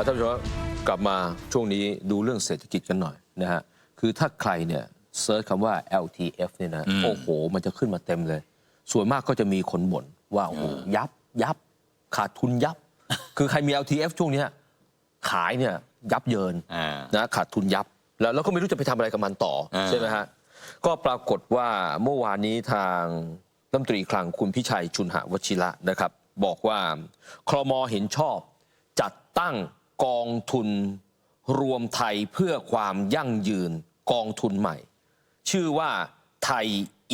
เอาท่านผู้ชมครับกลับมาช่วงนี้ดูเรื่องเศรษฐกิจกันหน่อยนะฮะคือถ้าใครเนี่ยเซิร์ชคำว่า LTF เนี่ยนะโอ้โห มันจะขึ้นมาเต็มเลย ส่วนมากก็จะมีคนบ่นว่าโอ้โหยับยับขาดทุนยับ คือใครมี LTF ช่วงเนี้ยขายเนี่ยยับเยินอ่านะขาดทุนยับ แล้วแล้วก็ไม่รู้จะไปทำอะไรกับมันต่ออ่าใช่ไหมฮะก็ปรากฏว่าเมื่อวานนี้ทางรัฐมนตรีคลังคุณพิชัยชุนหวชิระนะครับ บอกว่าครมเห็นชอบจัดตั้ง กองทุนรวมไทยเพื่อความยั่งยืนกองทุนใหม่ ชื่อว่าไทย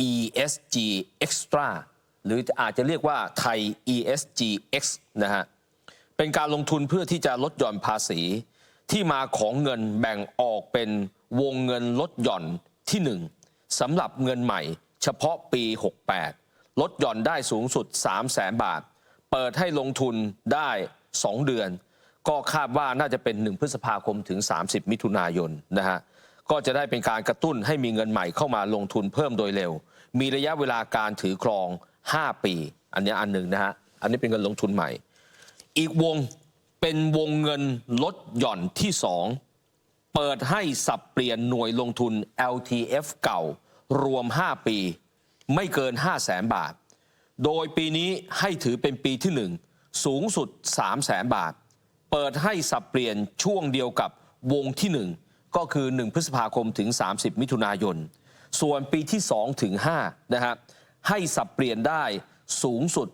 ESG Extra หรืออาจจะเรียกว่าไทย ESGX นะฮะ เป็นการลงทุนเพื่อที่จะลดหย่อนภาษี ที่มาของเงินแบ่งออกเป็นวงเงินลดหย่อนที่ 1สำหรับเงินใหม่ เฉพาะปี 68 ลดหย่อนได้สูงสุด 3 0 0แสนบาท เปิดให้ลงทุนได้ 2 เดือน ก็คาดว่าน่าจะเป็น 1 พฤษภาคมถึง 30 มิถุนายนนะฮะก็จะได้เป็นการกระตุ้นให้มีเงินใหม่เข้ามาลงทุนเพิ่มโดยเร็ว มีระยะเวลาการถือครอง 5 ปี อันนี้อันหนึ่งนะฮะอันนี้เป็นเงินลงทุนใหม่ อีกวงเป็นวงเงินลดหย่อนที่ 2 เปิดให้สับเปลี่ยนหน่วยลงทุน LTF เก่ารวม 5 ปี ไม่เกิน 5 0 0แสนบาท โดยปีนี้ให้ถือเป็นปีที่ 1 สูงสุด 3 0 0แสนบาท เปิดให้สับเปลี่ยนช่วงเดียวกับวงที่ 1 ก็คือ 1 พฤษภาคมถึง 30 มิถุนายน ส่วนปีที่ 2 ถึง5นะฮะให้สับเปลี่ยนได้สูงสุด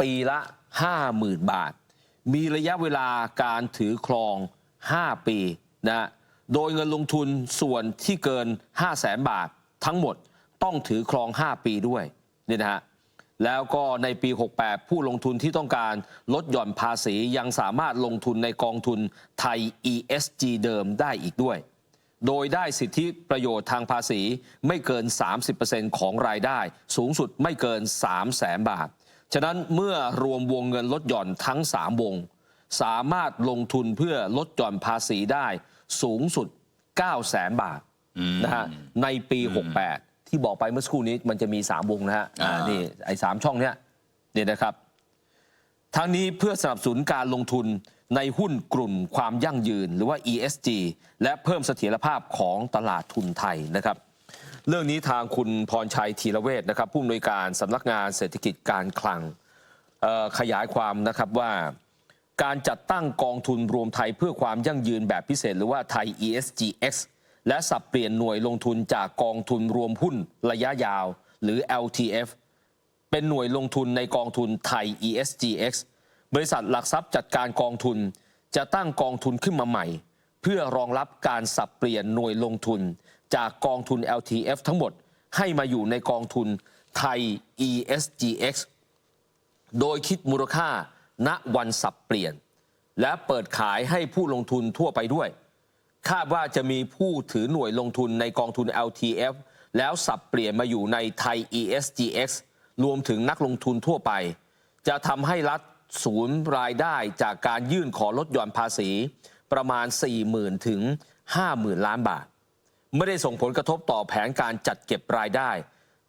ปีละ 50,000 บาท มีระยะเวลาการถือครอง 5 ปีนะฮะโดยเงินลงทุนส่วนที่เกิน 5 0 0แสนบาททั้งหมดต้องถือครอง 5 ปีด้วยนี่นะฮะ แล้วก็ในปี 68 ผู้ลงทุนที่ต้องการลดหย่อนภาษียังสามารถลงทุนในกองทุนไทย ESG เดิมได้อีกด้วย โดยได้สิทธิประโยชน์ทางภาษีไม่เกิน 30%ของรายได้ สูงสุดไม่เกิน 3 0 0แสนบาท ฉะนั้นเมื่อรวมวงเงินลดหย่อนทั้ง 3 วง สามารถลงทุนเพื่อลดหย่อนภาษีได้สูงสุด 9 0 0แสนบาทนะฮะในปี 68 ที่บอกไปเมื่อสักครู่นี้มันจะมี 3 วงนะฮะอ่าอ่านี่ นี่ไอ้สามช่องเนี้ยเนี่ยนะครับ ทั้งนี้เพื่อสนับสนุนการลงทุนในหุ้นกลุ่มความยั่งยืนหรือว่า ESG และเพิ่มเสถียรภาพของตลาดทุนไทยนะครับ เรื่องนี้ทางคุณพรชัยธีรเวชนะครับ ผู้อำนวยการสำนักงานเศรษฐกิจการคลังเอ่อขยายความนะครับว่า การจัดตั้งกองทุนรวมไทยเพื่อความยั่งยืนแบบพิเศษ หรือว่าไทย ESGX และสับเปลี่ยนหน่วยลงทุนจากกองทุนรวมหุ้นระยะยาว หรือ LTF เป็นหน่วยลงทุนในกองทุนไทย ESGX บริษัทหลักทรัพย์จัดการกองทุนจะตั้งกองทุนขึ้นมาใหม่ เพื่อรองรับการสับเปลี่ยนหน่วยลงทุน จากกองทุน LTF ทั้งหมดให้มาอยู่ในกองทุนไทย ESGX โดยคิดมูลค่าณวันสับเปลี่ยน และเปิดขายให้ผู้ลงทุนทั่วไปด้วย คาดว่าจะมีผู้ถือหน่วยลงทุนในกองทุน LTF แล้วสับเปลี่ยนมาอยู่ในไทย ESGX รวมถึงนักลงทุนทั่วไป จะทำให้รัฐศูนย์รายได้จากการยื่นขอลดหย่อนภาษี ประมาณ 40,000 ถึง 50,000 ล้านบาท ไม่ได้ส่งผลกระทบต่อแผนการจัดเก็บรายได้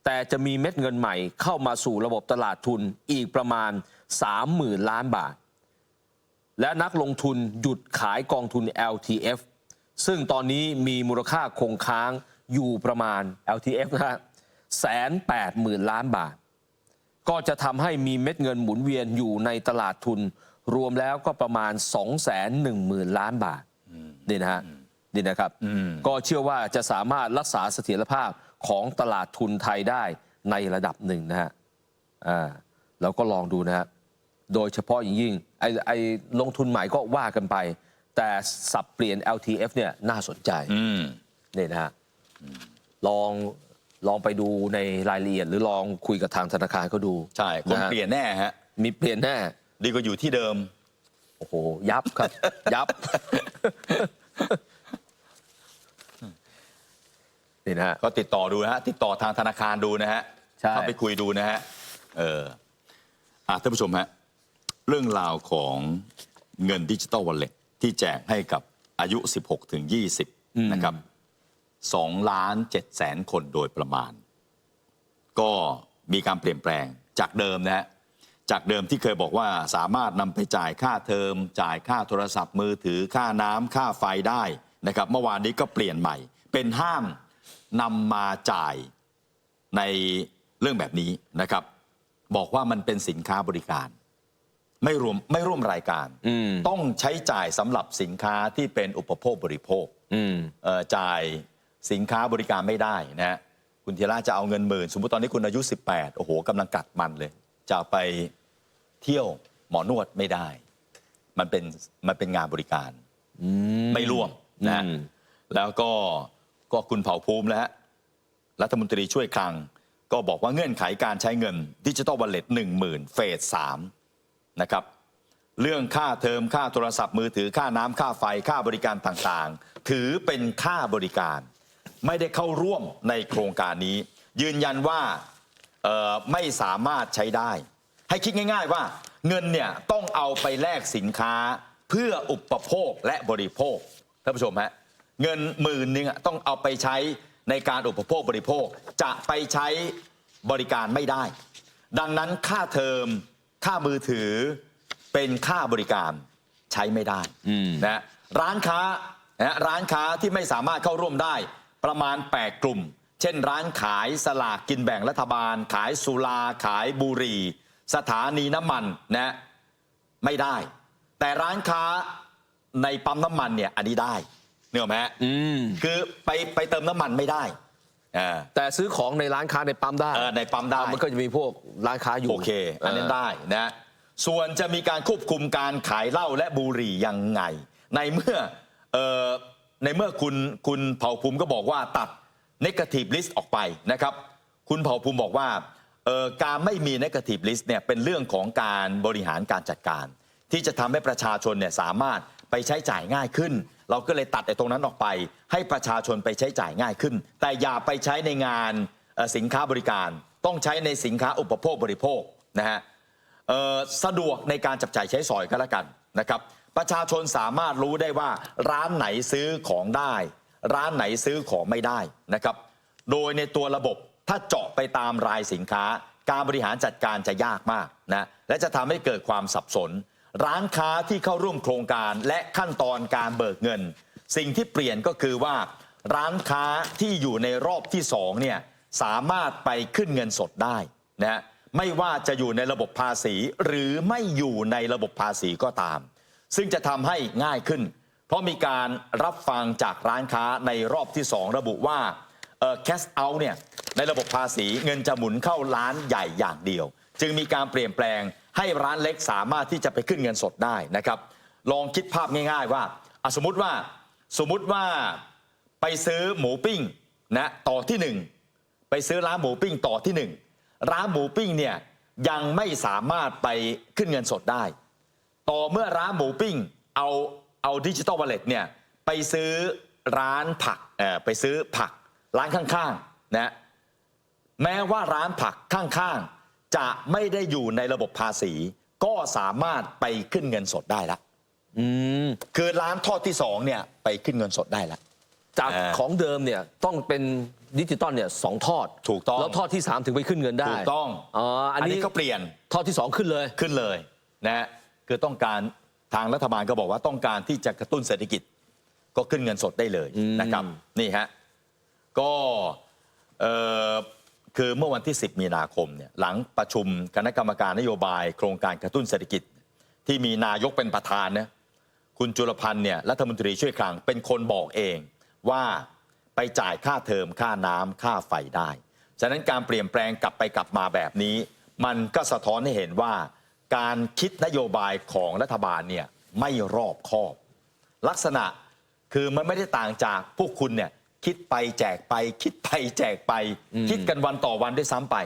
แต่จะมีเม็ดเงินใหม่เข้ามาสู่ระบบตลาดทุนอีกประมาณ 30,000 ล้านบาท และนักลงทุนหยุดขายกองทุน LTF ซึ่งตอนนี้มีมูลค่าคงค้างอยู่ประมาณ LTF นะฮะแสนแปดหมื่นล้านบาท ก็จะทำให้มีเม็ดเงินหมุนเวียนอยู่ในตลาดทุน รวมแล้วก็ประมาณ 2 1 0 0 0 0 ล้านบาทนี่นะฮะนี่นะครับก็เชื่อว่าจะสามารถรักษาเสถียรภาพของตลาดทุนไทยได้ในระดับหนึ่งนะฮะอ่าเราก็ลองดูนะฮะโดยเฉพาะอย่างยิ่งไอ้ไอ้ลงทุนใหม่ก็ว่ากันไป แต่สับเปลี่ยน LTF เนี่ยน่าสนใจอืมนี่นะฮะลองลองไปดูในรายละเอียด หรือลองคุยกับทางธนาคารเขาดูใช่คงะฮะเปลี่ยนแน่ฮะมีเปลี่ยนแน่ดีกว่าอยู่ที่เดิม โอ้โห ยับครับ ยับนี่นะฮะก็ติดต่อดูนะฮะติดต่อทางธนาคารดูนะฮะใช่เข้าไปคุยดูนะฮะเอออะท่านผู้ชมฮะเรื่องราวของเงินดิจิตอลวอลเล็ต ที่แจกให้กับอายุ 16 ถึง 20 นะครับ2ล้าน7แสนคนโดยประมาณ ก็มีการเปลี่ยนแปลงจากเดิมนะฮะจากเดิมที่เคยบอกว่าสามารถนำไปจ่ายค่าเทอม จ่ายค่าโทรศัพท์มือถือค่าน้ำค่าไฟได้นะครับ เมื่อวานนี้ก็เปลี่ยนใหม่ เป็นห้ามนำมาจ่ายในเรื่องแบบนี้นะครับ บอกว่ามันเป็นสินค้าบริการ ไม่รวมไม่ร่วมรายการอืมต้องใช้จ่ายสำหรับสินค้าที่เป็นอุปโภคบริโภคอืมเอ่อจ่ายสินค้าบริการไม่ได้นะฮะคุณธีระจะเอาเงินหมื่น สมมติตอนนี้คุณอายุ 18 โอ้โหกำลังกัดมันเลย จะเอาไปเที่ยวหมอนวดไม่ได้ มันเป็นมันเป็นงานบริการไม่ร่วมนะฮะอืมแล้วก็ก็คุณเผ่าภูมิแล้วฮะรัฐมนตรีช่วยคลัง ก็บอกว่าเงื่อนไขการใช้เงินดิจิ t a ลวอลเล็ตหนึ่งหมื่นเฟสสาม นะครับ เรื่องค่าเทอมค่าโทรศัพท์มือถือค่าน้ำค่าไฟค่าบริการต่างๆ ถือเป็นค่าบริการ ไม่ได้เข้าร่วมในโครงการนี้ ยืนยันว่าไม่สามารถใช้ได้ ให้คิดง่าย ๆว่าเงินเนี่ยต้องเอาไปแลกสินค้าเพื่ออุปโภคและบริโภคท่านผู้ชมฮะเงินหมื่นหนึงต้องเอาไปใช้ในการอุปโภคบริโภคจะไปใช้บริการไม่ได้ ดังนั้นค่าเทอม ค่ามือถือเป็นค่าบริการใช้ไม่ได้อืมนะร้านค้านะร้านค้าที่ไม่สามารถเข้าร่วมได้ประมาณ 8 กลุ่ม เช่น ร้านขายสลากกินแบ่งรัฐบาล ขายสุราขายบุหรี่ สถานีน้ำมันนะไม่ได้ แต่ร้านค้าในปั๊มน้ำมันเนี่ยอันนี้ได้เนื้ออกไหมฮะอืมคือไปไปเติมน้ำมันไม่ได้ อ่า แต่ซื้อของในร้านค้าในปั๊มได้เออในปั๊มได้มันก็จะมีพวกร้านค้าอยู่โอเค อันนั้นได้นะ ส่วนจะมีการควบคุมการขายเหล้าและบุหรี่ยังไง ในเมื่อเอ่อในเมื่อคุณคุณเผ่าภูมิก็บอกว่าตัด negative list ออกไปนะครับ คุณเผ่าภูมิบอกว่าเอ่อการไม่มี negative list เนี่ยเป็นเรื่องของการบริหารการจัดการ ที่จะทำให้ประชาชนเนี่ยสามารถ ไปใช้จ่ายง่ายขึ้น เราก็เลยตัดไอ้ตรงนั้นออกไป ให้ประชาชนไปใช้จ่ายง่ายขึ้น แต่อย่าไปใช้ในงานสินค้าบริการ ต้องใช้ในสินค้าอุปโภคบริโภคนะฮะสะดวกในการจับจ่ายใช้สอยก็แล้วกันนะครับประชาชนสามารถรู้ได้ว่าร้านไหนซื้อของได้ ร้านไหนซื้อของไม่ได้นะครับโดยในตัวระบบถ้าเจาะไปตามรายสินค้า การบริหารจัดการจะยากมากนะและจะทำให้เกิดความสับสน ร้านค้าที่เข้าร่วมโครงการและขั้นตอนการเบิกเงิน สิ่งที่เปลี่ยนก็คือว่า ร้านค้าที่อยู่ในรอบที่สองเนี่ยสามารถไปขึ้นเงินสดได้นะฮะไม่ว่าจะอยู่ในระบบภาษี หรือไม่อยู่ในระบบภาษีก็ตาม ซึ่งจะทำให้ง่ายขึ้น เพราะมีการรับฟังจากร้านค้าในรอบที่ 2 ระบุว่าเออ cash out เนี่ยในระบบภาษีเงินจะหมุนเข้าร้านใหญ่อย่างเดียว จึงมีการเปลี่ยนแปลง ให้ร้านเล็กสามารถที่จะไปขึ้นเงินสดได้นะครับ ลองคิดภาพง่าย ๆ ว่าสมมุติว่าสมมุติว่าไปซื้อหมูปิ้งนะต่อที่หนึ่งไปซื้อร้านหมูปิ้งต่อที่หนึ่งร้านหมูปิ้งเนี่ยยังไม่สามารถไปขึ้นเงินสดได้ ต่อเมื่อร้านหมูปิ้งเอาเอาดิจิตอลวอลเล็ตเนี่ยไปซื้อร้านผักเออไปซื้อผักร้านข้างๆนะแม้ว่าร้านผักข้างๆ จะไม่ได้อยู่ในระบบภาษี ก็สามารถไปขึ้นเงินสดได้ละอืมคือร้านทอดที่สองเนี่ยไปขึ้นเงินสดได้ละ จากเออของเดิมเนี่ยต้องเป็นดิจิตอลเนี่ยสองทอดถูกต้อง แล้วทอดที่ 3 ถึงไปขึ้นเงินได้ถูกต้องอ๋ออัอันนนี้นี้ก็เปลี่ยน ทอดที่ 2 ขึ้นเลย ขึ้นเลยนะฮะคือต้องการทางรัฐบาลก็บอกว่าต้องการที่จะกระตุ้นเศรษฐกิจ ก็ขึ้นเงินสดได้เลยอืมนะครับ นี่ฮะ ก็เอ่อ คือเมื่อวันที่ 10 มีนาคมเนี่ยหลังประชุมคณะกรรมการนโยบายโครงการกระตุ้นเศรษฐกิจ ที่มีนายกเป็นประธานนะคุณจุลพันธ์เนี่ยรัฐมนตรีช่วยคลังเป็นคนบอกเองว่าไปจ่ายค่าเทอมค่าน้ำค่าไฟได้ ฉะนั้นการเปลี่ยนแปลงกลับไปกลับมาแบบนี้ มันก็สะท้อนให้เห็นว่า การคิดนโยบายของรัฐบาลเนี่ยไม่รอบคอบ ลักษณะคือมันไม่ได้ต่างจากพวกคุณเนี่ย คิดไปแจกไป คิดไปแจกไป คิดกันวันต่อวันด้วยซ้ำไป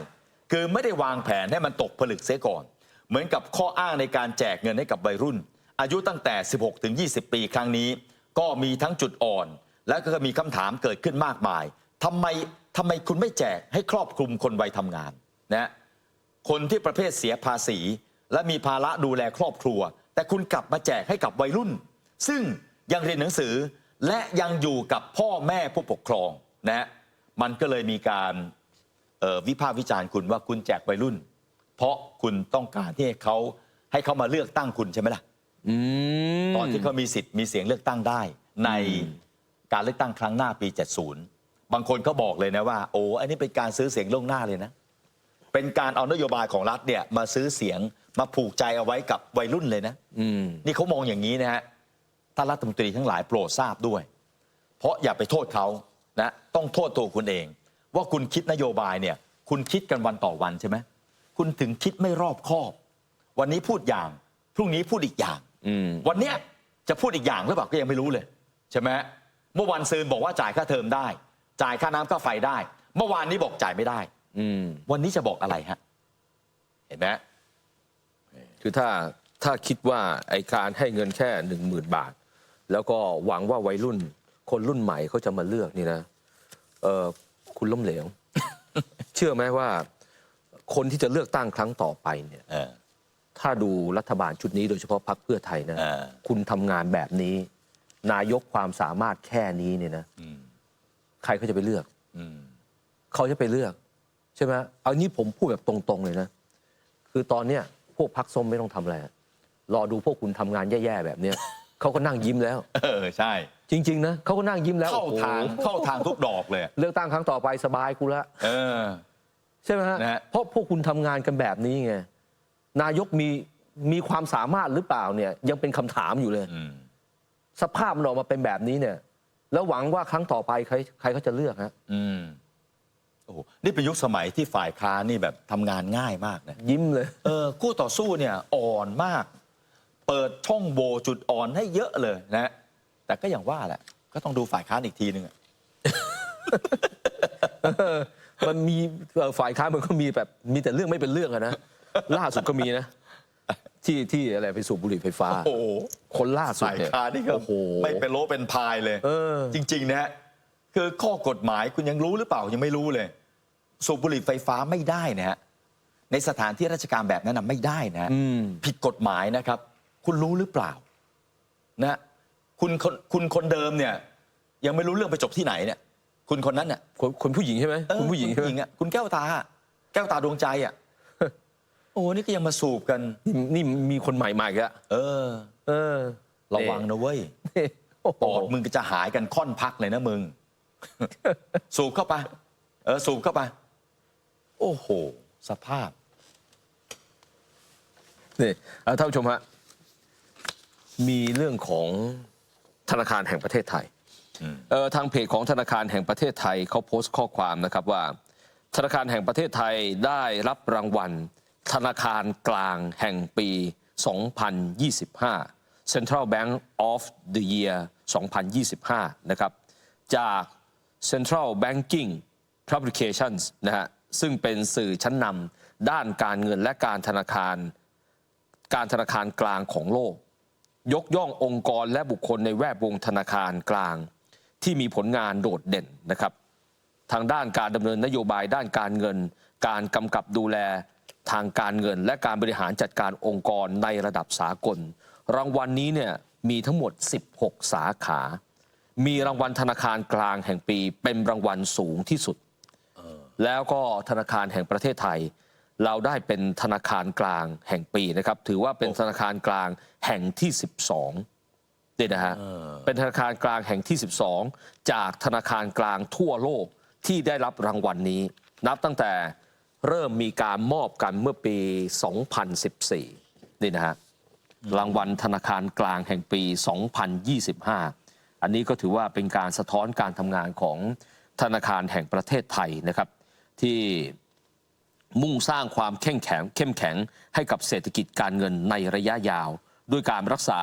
คือไม่ได้วางแผนให้มันตกผลึกเสียก่อน เหมือนกับข้ออ้างในการแจกเงินให้กับวัยรุ่น อายุตั้งแต่ 16 ถึง 20 ปีครั้งนี้ ก็มีทั้งจุดอ่อน และก็มีคำถามเกิดขึ้นมากมายทำไมทำไมคุณไม่แจกให้ครอบคลุมคนวัยทำงานนะคนที่ประเภทเสียภาษี และมีภาระดูแลครอบครัว แต่คุณกลับมาแจกให้กับวัยรุ่น ซึ่งยังเรียนหนังสือ และยังอยู่กับพ่อแม่ผู้ปกครองนะฮะมันก็เลยมีการเอ่อวิพากษ์วิจารณ์คุณว่าคุณแจกวัยรุ่น เพราะคุณต้องการที่ให้เขาให้เขามาเลือกตั้งคุณใช่ไหมล่ะอืมตอนที่เขามีสิทธิ์มีเสียงเลือกตั้งได้ ในการเลือกตั้งครั้งหน้าปี 70 บางคนก็บอกเลยนะว่าโอ้อันนี้เป็นการซื้อเสียงล่วงหน้าเลยนะ เป็นการเอานโยบายของรัฐเนี่ยมาซื้อเสียงมาผูกใจเอาไว้กับวัยรุ่นเลยนะอืมนี่เขามองอย่างนี้นะฮะ ท่านรัฐมนตรีทั้งหลายโปรดทราบด้วย เพราะอย่าไปโทษเขานะต้องโทษตัวคุณเอง ว่าคุณคิดนโยบายเนี่ยคุณคิดกันวันต่อวันใช่ไหมคุณถึงคิดไม่รอบคอบ วันนี้พูดอย่าง พรุ่งนี้พูดอีกอย่างอืมวันเนี้ยจะพูดอีกอย่างหรือเปล่าก็ยังไม่รู้เลยใช่ไหมเมื่อวันซืนบอกว่าจ่ายค่าเทอมได้ จ่ายค่าน้ำค่าไฟได้ เมื่อวานนี้บอกจ่ายไม่ได้อืมวันนี้จะบอกอะไรฮะ เห็นไหมคือถ้าถ้าคิดว่าไอการให้เงินแค่หนึ่งหมื่นบาท แล้วก็หวังว่าวัยรุ่น คนรุ่นใหม่เขาจะมาเลือกนี่นะเออคุณล้มเหลว เชื่อไหมว่า คนที่จะเลือกตั้งครั้งต่อไปเนี่ย เออ ถ้าดูรัฐบาลชุดนี้โดยเฉพาะพรรคเพื่อไทยนะ เออ คุณทำงานแบบนี้ นายกความสามารถแค่นี้เนี่ยนะอืมใครเขาจะไปเลือก อืม เขาจะไปเลือก ใช่ไหมเอานี้ผมพูดแบบตรงๆเลยนะ คือตอนเนี้ยพวกพักส้มไม่ต้องทำอะไรอะรอดูพวกคุณทำงานแย่ๆแบบเนี้ย เขาก็นั่งยิ้มแล้ว เออใช่ จริง ๆ นะเขาก็นั่งยิ้มแล้วเข้าโอ้โหทางเข้าทางทุกดอกเลย เลือกตั้งครั้งต่อไปสบายกูละ เออ ใช่ไหมฮะนะฮะ เพราะพวกคุณทำงานกันแบบนี้ไงนายกมีมีความสามารถหรือเปล่าเนี่ย ยังเป็นคำถามอยู่เลย อืมสภาพมันออกมาเป็นแบบนี้เนี่ย แล้วหวังว่าครั้งต่อไปใครใครเขาจะเลือกฮะอืมโอ้โหนี่เป็นยุคสมัยที่ฝ่ายค้านนี่แบบทำงานง่ายมากนะยิ้มเลย เออคู่ต่อสู้เนี่ยอ่อนมาก เปิดช่องโหว่จุดอ่อนให้เยอะเลยนะ แต่ก็อย่างว่าแหละ ก็ต้องดูฝ่ายค้านอีกทีนึงอะมันมีเอ่อฝ่ายค้านมันก็มีแบบมีแต่เรื่องไม่เป็นเรื่องอะนะ ล่าสุดก็มีนะ ที่ที่อะไรไปสูบบุหรี่ไฟฟ้า โอ้โห คนล่าสุดฝ่ายเนี่ยค้านนี่ก็โอ้โห ไม่เป็นโลเป็นพายเลยเออ จริง ๆ นะฮะคือข้อกฎหมายคุณยังรู้หรือเปล่ายังไม่รู้เลย สูบบุหรี่ไฟฟ้าไม่ได้นะฮะในสถานที่ราชการแบบนั้นนะไม่ได้นะฮะอืมผิดกฎหมายนะครับ คุณรู้หรือเปล่านะคุณคนคุณคนเดิมเนี่ยยังไม่รู้เรื่องไปจบที่ไหนเนี่ย คุณคนนั้นเนี่ยคนคนผู้หญิงใช่ไหมเออคุณผู้หญิงใช่ไหมอะคุณแก้วตาอะแก้วตาดวงใจอะโอ้นี่ก็ยังมาสูบกันนี่นี่มีคนใหม่มาอีกแล้วเออ เออ ระวังนะเว้ยนี่โอ้โหปอดมึงก็จะหายกันค่อนพักเลยนะมึง สูบเข้าไปเออสูบเข้าไป โอ้โห สภาพนี่เอ่อท่านผู้ชมฮะ มีเรื่องของธนาคารแห่งประเทศไทยอืมเอ่อทางเพจของธนาคารแห่งประเทศไทยเขาโพสต์ข้อความนะครับว่า ธนาคารแห่งประเทศไทยได้รับรางวัล ธนาคารกลางแห่งปี 2025 Central Bank of the Year 2025 นะครับ จาก Central Banking Publications นะฮะซึ่งเป็นสื่อชั้นนำด้านการเงินและการธนาคาร การธนาคารกลางของโลก ยกย่ององค์กรและบุคคลในแวดวงธนาคารกลาง ที่มีผลงานโดดเด่นนะครับ ทางด้านการดำเนินนโยบายด้านการเงิน การกำกับดูแลทางการเงิน และการบริหารจัดการองค์กรในระดับสากล รางวัลนี้เนี่ยมีทั้งหมด 16 สาขา มีรางวัลธนาคารกลางแห่งปี เป็นรางวัลสูงที่สุด แล้วก็ธนาคารแห่งประเทศไทย เราได้เป็นธนาคารกลางแห่งปีนะครับ ถือว่าเป็นธนาคารกลางแห่งที่ 12เนี่ยนะฮะเป็นธนาคารกลางแห่งที่ 12 จากธนาคารกลางทั่วโลกที่ได้รับรางวัลนี้ นับตั้งแต่เริ่มมีการมอบกันเมื่อปี 2014 นี่นะฮะรางวัลธนาคารกลางแห่งปี 2025 อันนี้ก็ถือว่าเป็นการสะท้อนการทำงานของธนาคารแห่งประเทศไทยนะครับ ที่ มุ่งสร้างความเข้มแข็งเข้มแข็งให้กับเศรษฐกิจการเงินในระยะยาว ด้วยการรักษา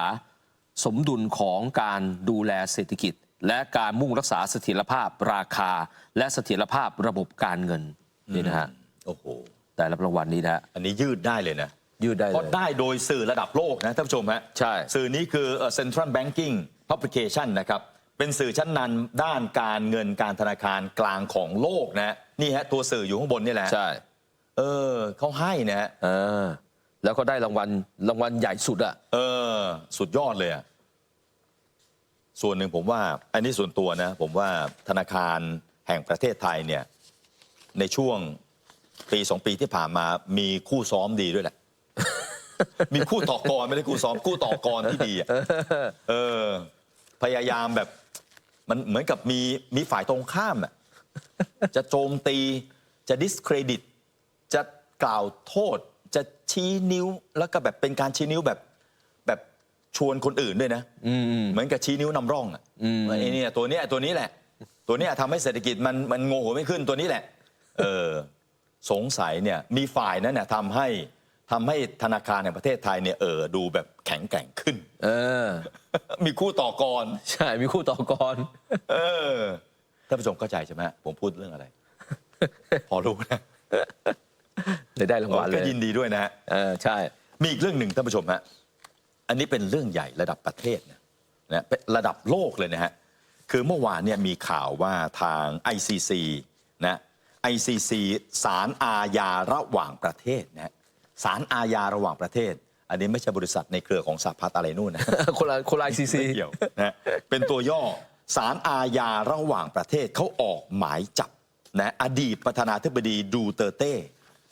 สมดุลของการดูแลเศรษฐกิจ และการมุ่งรักษาเสถียรภาพราคา และเสถียรภาพระบบการเงินนี่นะฮะโอ้โหแต่รับรางวัลนี้นะฮะอันนี้ยืดได้เลยนะยืดได้เพเลราะยได้โดยสื่อระดับโลกนะท่านผู้ชมฮะใช่สื่อนี้คือเอ่อ Central Banking Publication นะครับเป็นสื่อชั้นนำด้านการเงินการธนาคารกลางของโลกนะนี่ฮะตัวสื่ออยู่ข้างบนนี่แหละใช่ เออเขาให้นะฮะเออแล้วก็ได้รางวัลรางวัลใหญ่สุดอะเออ สุดยอดเลยอะส่วนหนึ่งผมว่า อันนี้ส่วนตัวนะ ผมว่าธนาคารแห่งประเทศไทยเนี่ย ในช่วงปีสองปีที่ผ่านมามีคู่ซ้อมดีด้วยแหละ มีคู่ต่อกรไม่ได้คู่ซ้อมคู่ต่อกรที่ดีอะเออ พยายามแบบ มันเหมือนกับมีมีฝ่ายตรงข้ามอะจะโจมตีจะ discredit จะ กล่าวโทษจะชี้นิ้วแล้วก็แบบเป็นการชี้นิ้วแบบแบบชวนคนอื่นด้วยนะอืมเหมือนกับชี้นิ้วนำร่องอะอืมว่าไอ้เนี่ยตัวเนี้ยตัวนี้แหละ ตัวเนี้ยทำให้เศรษฐกิจมันมันโงหัวไม่ขึ้นตัวนี้แหละ เออสงสัยเนี่ยมีฝ่ายนั้นเนี่ยทำให้ทำให้ธนาคารแห่งประเทศไทยเนี่ยเออดูแบบแข็งแกร่งขึ้น เออ มีคู่ต่อกรใช่มีคู่ต่อกรเออท่านผู้ชมเข้าใจใช่ไหมฮะผมพูดเรื่องอะไร พอรู้นะ เลยได้รางวัลเลก็ยยินดีด้วยนะฮะเออใช่ มีอีกเรื่องหนึ่งท่านผู้ชมฮะอันนี้เป็นเรื่องใหญ่ระดับประเทศนะนะเป็นระดับโลกเลยนะฮะคือเมื่อวานเนี่ยมีข่าวว่าทาง ICC นะ ICC ศาลอาญาระหว่างประเทศนะฮะศาลอาญาระหว่างประเทศ อันนี้ไม่ใช่บริษัทในเครือของสหพัฒน์อะไรนู่นนะคนละคนละไอซีซีไม่เกี่ยวนะเป็นตัวย่อสารอาญาระหว่างประเทศเขาออกหมายจับนะอดีตประธานาธิบดีดูเตอร์เต้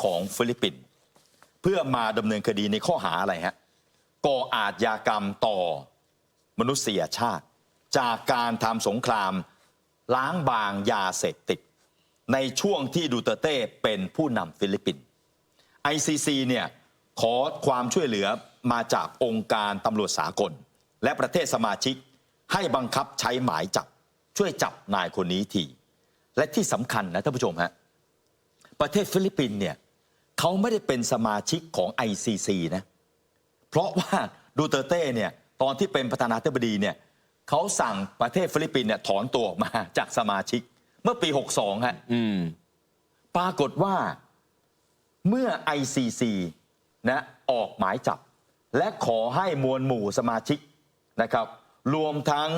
ของฟิลิปปินส์เพื่อมาดำเนินคดีในข้อหาอะไรฮะก่ออาชญากรรมต่อมนุษยชาติ จากการทำสงครามล้างบางยาเสพติด ในช่วงที่ดูเตเต้เป็นผู้นำฟิลิปปินส์ ICC เนี่ยขอความช่วยเหลือมาจากองค์การตำรวจสากล และประเทศสมาชิกให้บังคับใช้หมายจับ ช่วยจับนายคนนี้ที และที่สำคัญนะท่านผู้ชมฮะประเทศฟิลิปปินส์เนี่ย เขาไม่ได้เป็นสมาชิกของ ICC นะ เพราะว่าดูเตอร์เต้เนี่ยตอนที่เป็นประธานาธิบดีเนี่ยเขาสั่งประเทศฟิลิปปินส์เนี่ยถอนตัวออกมาจากสมาชิก เมื่อปี 62ฮะอืมปรากฏว่าเมื่อ ICC นะออกหมายจับ และขอให้มวลหมู่สมาชิกนะครับ รวมทั้ง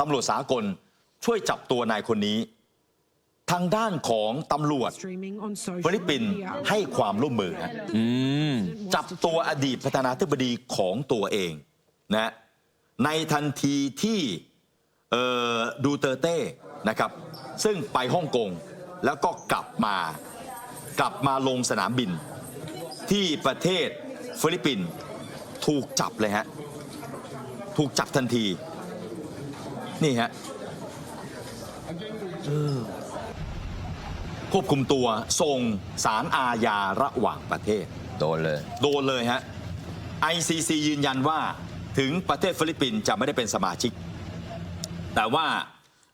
ตำรวจสากลช่วยจับตัวนายคนนี้ ทางด้านของตำรวจ Streaming on social ฟิลิปปินส์ media. ให้ความร่วมมือฮะอืมจับตัวอดีตประธานาธิบดีของตัวเองนะในทันทีที่เอ่อดูเตอร์เต้นะครับ ซึ่งไปฮ่องกงแล้วก็กลับมากลับมาลงสนามบิน ที่ประเทศฟิลิปปินส์ถูกจับเลยฮะ ถูกจับทันที นี่ฮะเออ ควบคุมตัวส่งสารอาญาระหว่างประเทศ โดนเลย โดนเลยฮะ ICC ยืนยันว่าถึงประเทศฟิลิปปินส์จะไม่ได้เป็นสมาชิก แต่ว่า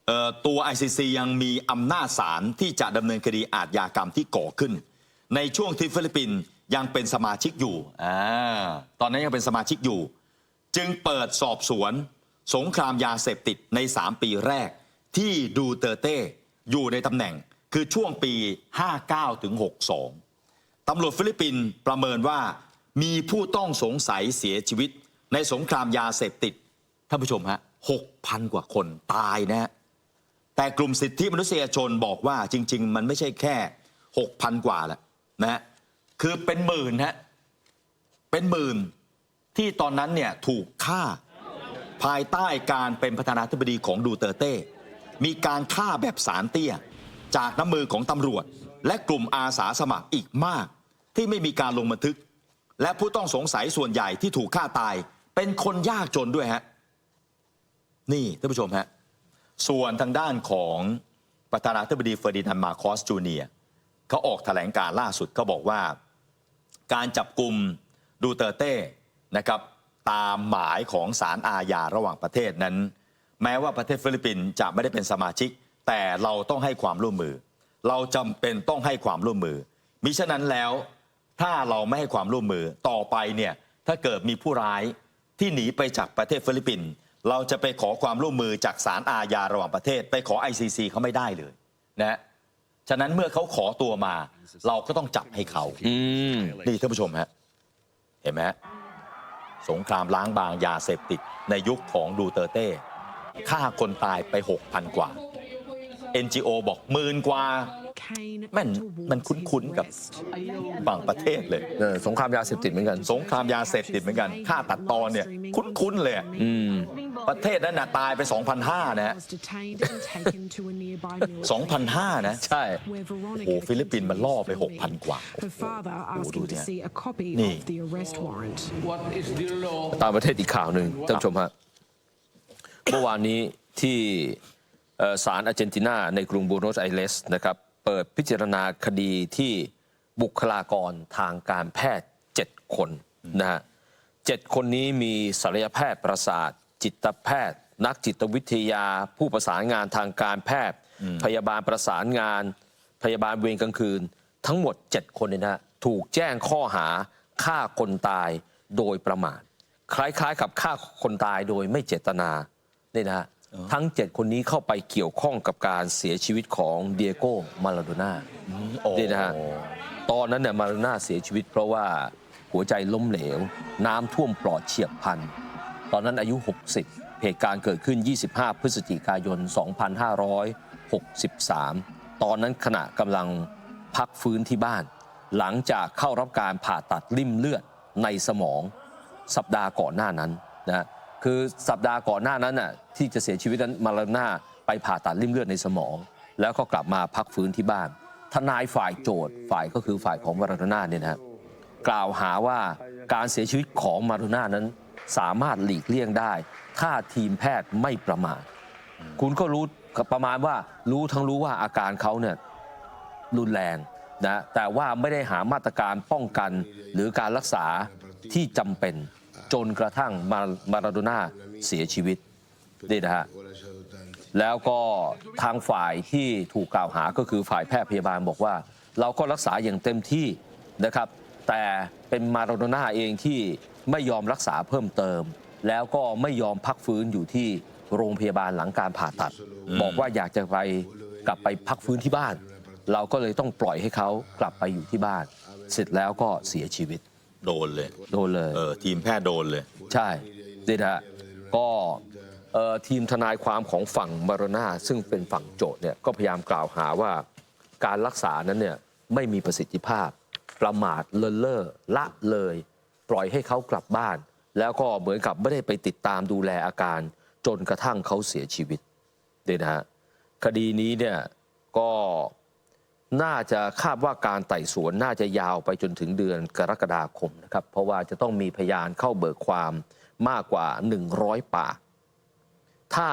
เอ่อตัว ICC ยังมีอำนาจศาลที่จะดำเนินคดีอาชญากรรมที่ก่อขึ้น ในช่วงที่ฟิลิปปินส์ยังเป็นสมาชิกอยู่อาตอนนั้นยังเป็นสมาชิกอยู่ จึงเปิดสอบสวน สงครามยาเสพติดใน 3 ปีแรก ที่ดูเตอร์เต้อยู่ในตำแหน่ง คือช่วงปี 59 ถึง 62 ตำรวจฟิลิปปินส์ประเมินว่ามีผู้ต้องสงสัยเสียชีวิต ในสงครามยาเสพติด ท่านผู้ชมฮะ 6,000 กว่าคนตายนะฮะแต่กลุ่มสิทธิมนุษยชนบอกว่าจริง ๆ มันไม่ใช่แค่ 6,000 กว่าแหละนะฮะคือเป็นหมื่นฮะ เป็นหมื่นที่ตอนนั้นเนี่ยถูกฆ่าภายใต้การเป็นประธานาธิบดีของดูเตอร์เต้ มีการฆ่าแบบสารเตี้ย จากน้ำมือของตำรวจ และกลุ่มอาสาสมัครอีกมาก ที่ไม่มีการลงบันทึก และผู้ต้องสงสัยส่วนใหญ่ที่ถูกฆ่าตาย เป็นคนยากจนด้วยฮะนี่ท่านผู้ชมฮะส่วนทางด้านของประธานาธิบดีเฟอร์ดินานด์มาโคสจูเนียเขาออกแถลงการล่าสุดเขาบอกว่า การจับกลุ่มดูเตอร์เต้นะครับตามหมายของศาลอาญาระหว่างประเทศนั้น แม้ว่าประเทศฟิลิปปินส์จะไม่ได้เป็นสมาชิก แต่เราต้องให้ความร่วมมือ เราจำเป็นต้องให้ความร่วมมือ มิฉะนั้นแล้ว ถ้าเราไม่ให้ความร่วมมือต่อไปเนี่ยถ้าเกิดมีผู้ร้ายที่หนีไปจากประเทศฟิลิปปินส์เราจะไปขอความร่วมมือจากศาลอาญาระหว่างประเทศ ไปขอ ICC เขาไม่ได้เลยนะฮะฉะนั้นเมื่อเขาขอตัวมา เราก็ต้องจับให้เขาอืมนี่ท่านผู้ชมฮะเห็นไหมฮะสงครามล้างบางยาเสพติดในยุคของดูเตอร์เต้ฆ่าคนตายไป 6,000 กว่า NGO บอกหมื่นกว่า Kane มัน towards มันคุ้นๆกับ his wrist. บางประเทศเลย เออสงครามยาเสพติดเหมือนกัน สงครามยาเสพติดเหมือนกันฆ่าตัดตอนเนี่ย คุ้นๆเลยอะอืม ประเทศนั้นน่ะตายไป 2,500 นะฮะ was detained and taken to a nearby military 2,500 นะ ใช่ where Veronica โอ้โหฟิลิปปินส์มันล่อไป filming. 6,000 กว่า Her father โอ้โหดู asking เนี่ to ย see a copy นี่ of the arrest warrant. What is the law? ตามประเทศอีกข่าวหนึ่งท่านผู้ชมฮะ เมื่อวานนี้ที่เอ่อ ศาลอาร์เจนตินาในกรุงบูโนสไอเรสนะครับเปิดพิจารณาคดีที่บุคลากรทางการแพทย์ 7 คนนะฮะเจ็ดคนนี้มีศัลยแพทย์ประสาท จิตแพทย์ นักจิตวิทยา ผู้ประสานงานทางการแพทย์ พยาบาลประสานงาน พยาบาลเวรกลางคืน ทั้งหมด 7 คนเนี่ยนะฮะถูกแจ้งข้อหาฆ่าคนตายโดยประมาทคล้ายๆ กับฆ่าคนตายโดยไม่เจตนานี่นะฮะ ทั้ง 7 คนนี้เข้าไปเกี่ยวข้องกับการเสียชีวิตของเดียโก้มาลาโดน่าโอ้นี่นะฮะตอนนั้นเนี่ยมาลาโดน่าเสียชีวิต เพราะว่าหัวใจล้มเหลว น้ำท่วมปลอดเฉียบพลันตอนนั้นอายุ 60 เหตุการณ์เกิดขึ้น 25 พฤศจิกายน 2563 ตอนนั้นขณะกำลังพักฟื้นที่บ้าน หลังจากเข้ารับการผ่าตัดริ่มเลือดในสมองสัปดาห์ก่อนหน้านั้นนะ คือสัปดาห์ก่อนหน้านั้นน่ะที่จะเสียชีวิตนั้นมาลาน่าไปผ่าตัดริ่มเลือดในสมอง แล้วก็กลับมาพักฟื้นที่บ้าน ทนายฝ่ายโจทย์ฝ่ายก็คือฝ่ายของมาราน่าเนี่ยนะครับกล่าวหาว่าการเสียชีวิตของมาราน่านั้น สามารถหลีกเลี่ยงได้ ถ้าทีมแพทย์ไม่ประมาทคุณก็รู้ประมาณว่ารู้ทั้งรู้ว่าอาการเขาเนี่ยรุนแรงนะแต่ว่าไม่ได้หามาตรการป้องกันหรือการรักษาที่จำเป็น จนกระทั่งมามาราโดน่าเสียชีวิตนี่นะฮะแล้วก็ทางฝ่ายที่ถูกกล่าวหาก็คือฝ่ายแพทย์พยาบาลบอกว่า เราก็รักษาอย่างเต็มที่นะครับ แต่เป็นมาราโดน่าเองที่ไม่ยอมรักษาเพิ่มเติม แล้วก็ไม่ยอมพักฟื้นอยู่ที่โรงพยาบาลหลังการผ่าตัด บอกว่าอยากจะไปกลับไปพักฟื้นที่บ้าน เราก็เลยต้องปล่อยให้เขากลับไปอยู่ที่บ้าน เสร็จแล้วก็เสียชีวิต โดนเลย โดนเลย เออทีมแพทย์โดนเลย ใช่นี่นะฮะก็เอ่อทีมทนายความของฝั่งมาโรนาซึ่งเป็นฝั่งโจทย์เนี่ยก็พยายามกล่าวหาว่าการรักษานั้นเนี่ยไม่มีประสิทธิภาพ ประมาทเลินเล่อละเลย ปล่อยให้เขากลับบ้าน แล้วก็เหมือนกับไม่ได้ไปติดตามดูแลอาการ จนกระทั่งเขาเสียชีวิตนี่นะฮะคดีนี้เนี่ยก็ น่าจะคาดว่าการไต่สวนน่าจะยาวไปจนถึงเดือนกรกฎาคมนะครับ เพราะว่าจะต้องมีพยานเข้าเบิกความมากกว่า 100 ปาก ถ้า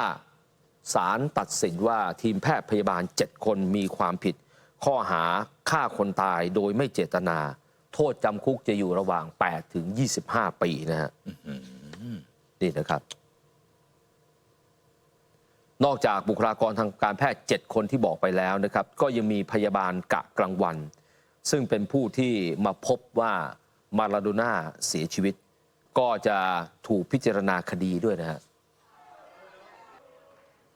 ศาลตัดสินว่าทีมแพทย์พยาบาล 7 คนมีความผิด ข้อหาฆ่าคนตายโดยไม่เจตนา โทษจำคุกจะอยู่ระหว่าง 8 ถึง 25 ปีนะฮะนี่นะครับ นอกจากบุคลากรทางการแพทย์ 7 คนที่บอกไปแล้วนะครับ ก็ยังมีพยาบาลกะกลางวัน ซึ่งเป็นผู้ที่มาพบว่ามาราโดน่าเสียชีวิต ก็จะถูกพิจารณาคดีด้วยนะฮะ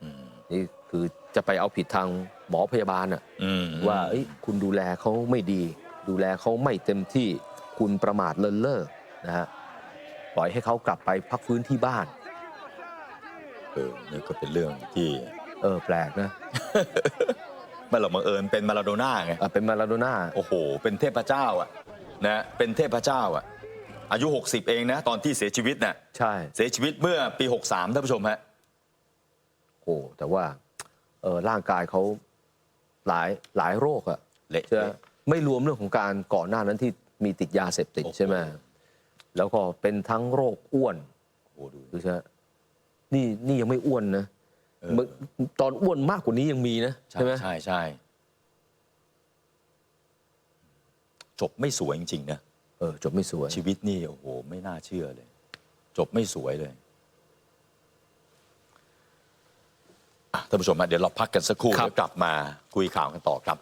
อืมนี่คือจะไปเอาผิดทางหมอพยาบาลอะอืมว่าเอ้ยคุณดูแลเขาไม่ดี ดูแลเขาไม่เต็มที่คุณประมาทเลินเล่อนะฮะปล่อยให้เขากลับไปพักฟื้นที่บ้าน เออนี่ก็เป็นเรื่องที่ เออแปลกนะไม่หรอกบังเอิญเป็นมาราโดน่าไง อะเป็นมาราโดน่าโอ้โห เป็นเทพเจ้าอะนะเป็นเทพเจ้าอะ อายุ 60 เองนะ ตอนที่เสียชีวิตน่ะใช่ เสียชีวิตเมื่อปี 63ท่านผู้ชมฮะโอ้แต่ว่าเออร่างกายเขาหลายหลายโรคอะเละใช่ไหมไม่รวมเรื่องของการก่อนหน้านั้นที่มีติดยาเสพติดโอ้โห ใช่ไหมแล้วก็เป็นทั้งโรคอ้วนโอ้โหดูดูใช่ไหม นี่นี่ยังไม่อ้วนนะเออเมื่อตอนอ้วนมากกว่านี้ยังมีนะใช่ใช่ไหมใช่ใช่จบไม่สวยจริงๆนะ เออจบไม่สวยชีวิตนี่โอ้โห ไม่น่าเชื่อเลย จบไม่สวยเลยอะท่านผู้ชมฮะเดี๋ยวเราพักกันสักครู่ครับแล้วกลับมาคุยข่าวกันต่อครับ